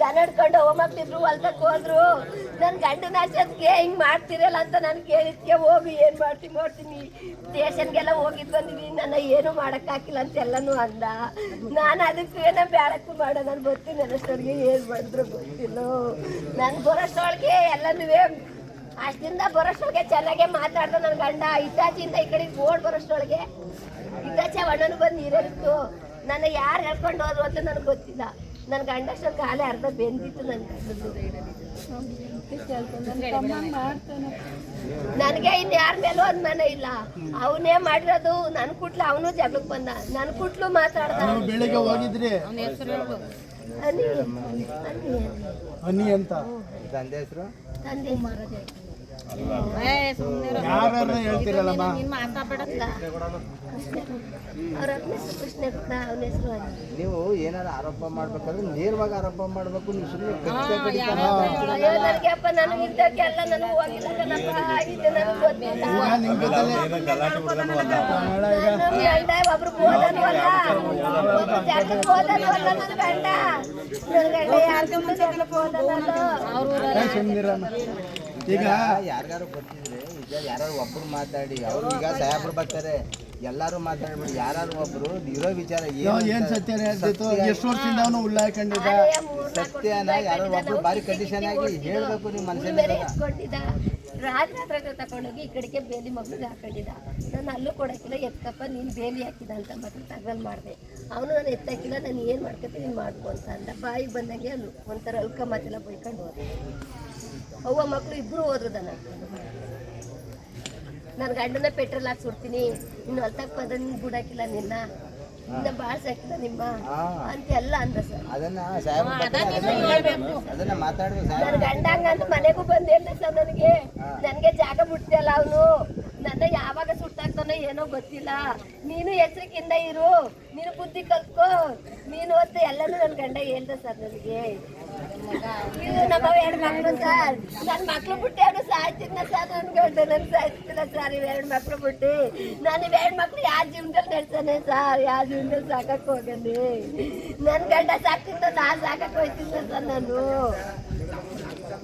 ದನ ಹಿಡ್ಕೊಂಡು ಹೋಮ ಮಕ್ಳಿದ್ರು ಹೊಲ್ದಕ್ ಹೋದ್ರು. ನನ್ ಗಂಡನ ಅಷ್ಟೊತ್ತಿಗೆ ಹಿಂಗ್ ಮಾಡ್ತಿರಲ್ಲ ಅಂತ ನಾನು ಕೇಳಿದ್ಕೆ ಹೋಗಿ ಏನ್ ಮಾಡ್ತೀನಿ ಮಾಡ್ತೀನಿ ಸ್ಟೇಷನ್ಗೆಲ್ಲ ಹೋಗಿದ್ ಬಂದಿದ್ದೀನಿ ನನ್ನ ಏನು ಮಾಡಕ್ ಹಾಕಿಲ್ಲ ಅಂತ ಎಲ್ಲಾನು ಅಂದ. ನಾನು ಅದಕ್ಕೆ ಏನೋ ಬ್ಯಾಳಕ್ಕೂ ಮಾಡೋ, ನಾನು ಬರ್ತೀನಿ ಅನ್ನೋಷ್ಟೊಳಗೆ ಏನ್ ಮಾಡಿದ್ರು ಗೊತ್ತಿಲ್ಲ. ನಾನು ಬರೋಷ್ಟೊಳಗೆ ಎಲ್ಲನೂ ಅಷ್ಟಿಂದ ಬರೋಷ್ಟೊಳಗೆ ಚೆನ್ನಾಗೆ ಮಾತಾಡ್ದ ನನ್ನ ಗಂಡ. ಇತ್ತಾಚಿಯಿಂದ ಈ ಕಡೆ ಓಡ್ ಬರೋಷ್ಟೊಳಗೆ. ಇತ್ತಾಚೆ ಅಣ್ಣನು ಬಂದು ನೀರಿತ್ತು ನನ್ನ ಯಾರು ಹೇಳ್ಕೊಂಡು ಹೋದ್ರು ಅಂತ ನನಗೆ ಗೊತ್ತಿಲ್ಲ. ನನ್ನ ಗಂಡ ಅಷ್ಟೊಂದು ಕಾಲೇ ಅರ್ಧ ಬೆಂದಿತ್ತು ನನ್ನ ನನಗೆ ಇನ್ನು ಯಾರ ಮೇಲೂ ಅನುಮಾನ ಇಲ್ಲ. ಅವನೇ ಮಾಡಿರೋದು ನನ್ನ ಕುಟ್ಲು ಅವನು ಜಗಳಕ್ಕೆ ಬಂದ. ನನ್ನ ಕುಟ್ಲು ಮಾತಾಡ್ದ. ಬೆಳಿಗ್ಗೆ ಹೋಗಿದ್ರಿ? ಅನಿ ಅಂತ. ತಂದೆ ಹೆಸರು? ತಂದೆ ಯಾರು ಹೇಳ್ತೀರಲ್ಲಮ್ಮ? ನೀವು ಏನಾರ ಆರೋಪ ಮಾಡ್ಬೇಕಾದ್ರೆ ನೇರವಾಗಿ ಆರೋಪ ಮಾಡ್ಬೇಕು. ನೀವು ಸುಮ್ಮನೆ ಕಚ್ಚಾ ಈಗ ಯಾರ್ಯಾರು ಗೊತ್ತಿದ್ರೆ ಈಗ ಯಾರು ಒಬ್ರು ಮಾತಾಡಿ ಅವ್ರು ಈಗ ಸಾಹೇಬ್ರು ಬರ್ತಾರೆ. ಎಲ್ಲಾರು ಮಾತಾಡ್ಬಿಡಿ ಯಾರು ಒಬ್ರು ಇರೋ ವಿಚಾರ ಏನು ಏನ್ ಸತ್ಯ ಹೇಳ್ತಿತ್ತು? ಎಷ್ಟು ವರ್ಷದಿಂದ ಅವನು ಉಳ್ಳಾಕೊಂಡಿದ್ದ ಸತ್ಯನ ಯಾರೋ ಒಬ್ರು ಬಾರಿ ಕಂಡೀಷನ್ ಆಗಿ ಹೇಳ್ಬೇಕು ನಿಮ್ಮ ಎತ್ಕೊಂಡಿದ್ದ ರಾತ್ರಿ ಹತ್ರ ತಗೊಂಡೋಗಿ ಈ ಕಡೆಗೆ ಬೇಲಿ ಮಗುಗೆ ಹಾಕೊಂಡಿದ್ದ. ನಾನು ಅಲ್ಲೂ ಕೊಡೋಕ್ಕಿಲ್ಲ, ಎತ್ತಪ್ಪ, ನೀನು ಬೇಲಿ ಹಾಕಿದ ಅಂತ ಮಾತ್ರ ತಗಲ್ ಮಾಡಿದೆ. ಅವನು ನಾನು ಎತ್ತಾಕಿಲ್ಲ ನಾನು ಏನು ಮಾಡ್ಕೊತೀನಿ ನೀನು ಮಾಡ್ಕೊ ಅಂತ ಅಂದ. ಬಾಯಿಗೆ ಬಂದಂಗೆ ಅಲ್ಲು ಒಂಥರ ಅಲ್ಕ ಮಾತೆಲ್ಲ ಬೈಕೊಂಡು ಹೋದ. ಅವ್ವ ಮಕ್ಕಳು ಇಬ್ಬರು ಹೋದ್ರು ದನ ನನ್ನ ಗಂಡನ ಪೆಟ್ರೋಲ್ ಹಾಕಿ ಸುಡ್ತೀನಿ ಇನ್ನು ಹೊಲ್ತಕ್ಕೆ ಬಂದ ನೀನು ಬಿಡಾಕಿಲ್ಲ ನಿನ್ನ. ಇನ್ನ ಭಾಳ ನಿಮ್ಮ ಹಾ. ಅಂತೆಲ್ಲ ಅಂದ ಸರ್. ಅದನ್ನ ಸಾಹೇಬ್ರು ಅದನ್ನ ಮಾತಾಡ್ಬೇಕು ನನ್ನ ಗಂಡ ಹಂಗಂತ ಮನೆಗೂ ಬಂದಿಲ್ಲ ಸರ್ ನನಗೆ. ನನಗೆ ಜಾಗ ಬಿಡ್ತಿಯಲ್ಲ ಅವನು. ನನ್ನ ಯಾವಾಗ ಸುಟ್ಟಾಗ್ತಾನೋ ಏನೋ ಗೊತ್ತಿಲ್ಲ. ನೀನು ಹೆಸರಿಕಿಂದ ಇರು. ನೀನು ಬುದ್ಧಿ ಕಲ್ತ್ಕೋ. ನೀನು ಅಂತ ಎಲ್ಲನೂ ನನ್ನ ಗಂಡ ಹೇಳ್ದ ಸರ್ ನನಗೆ. ಇದು ನಮ್ಮ ಎರಡು ಮಕ್ಕಳು ಸರ್. ನನ್ನ ಮಕ್ಳು ಬಿಟ್ಟು ಅವನು ಸಾಯ್ತಿದ್ನ ಸರ್. ನನ್ನ ಗಂಡ ನನ್ ಸಾಯ್ತಿಲ್ಲ ಸರ್. ಇವ್ ಎರಡು ಮಕ್ಳು ಬಿಟ್ಟು. ನಾನು ಇವ್ ಎರಡು ಮಕ್ಳು ಯಾವ ಜೀವನದಲ್ಲಿ ನಡ್ಸಾನೆ ಸರ್? ಯಾವ ಜೀವನದಲ್ಲಿ ಸಾಕಕ್ಕೆ ಹೋಗಲಿ? ನನ್ನ ಗಂಡ ಸಾಕ್ತಿದ್ದ ನಾನು ಸಾಕಕ್ಕೆ ಹೋಯ್ತಿದ್ದ ಸರ್ ನಾನು.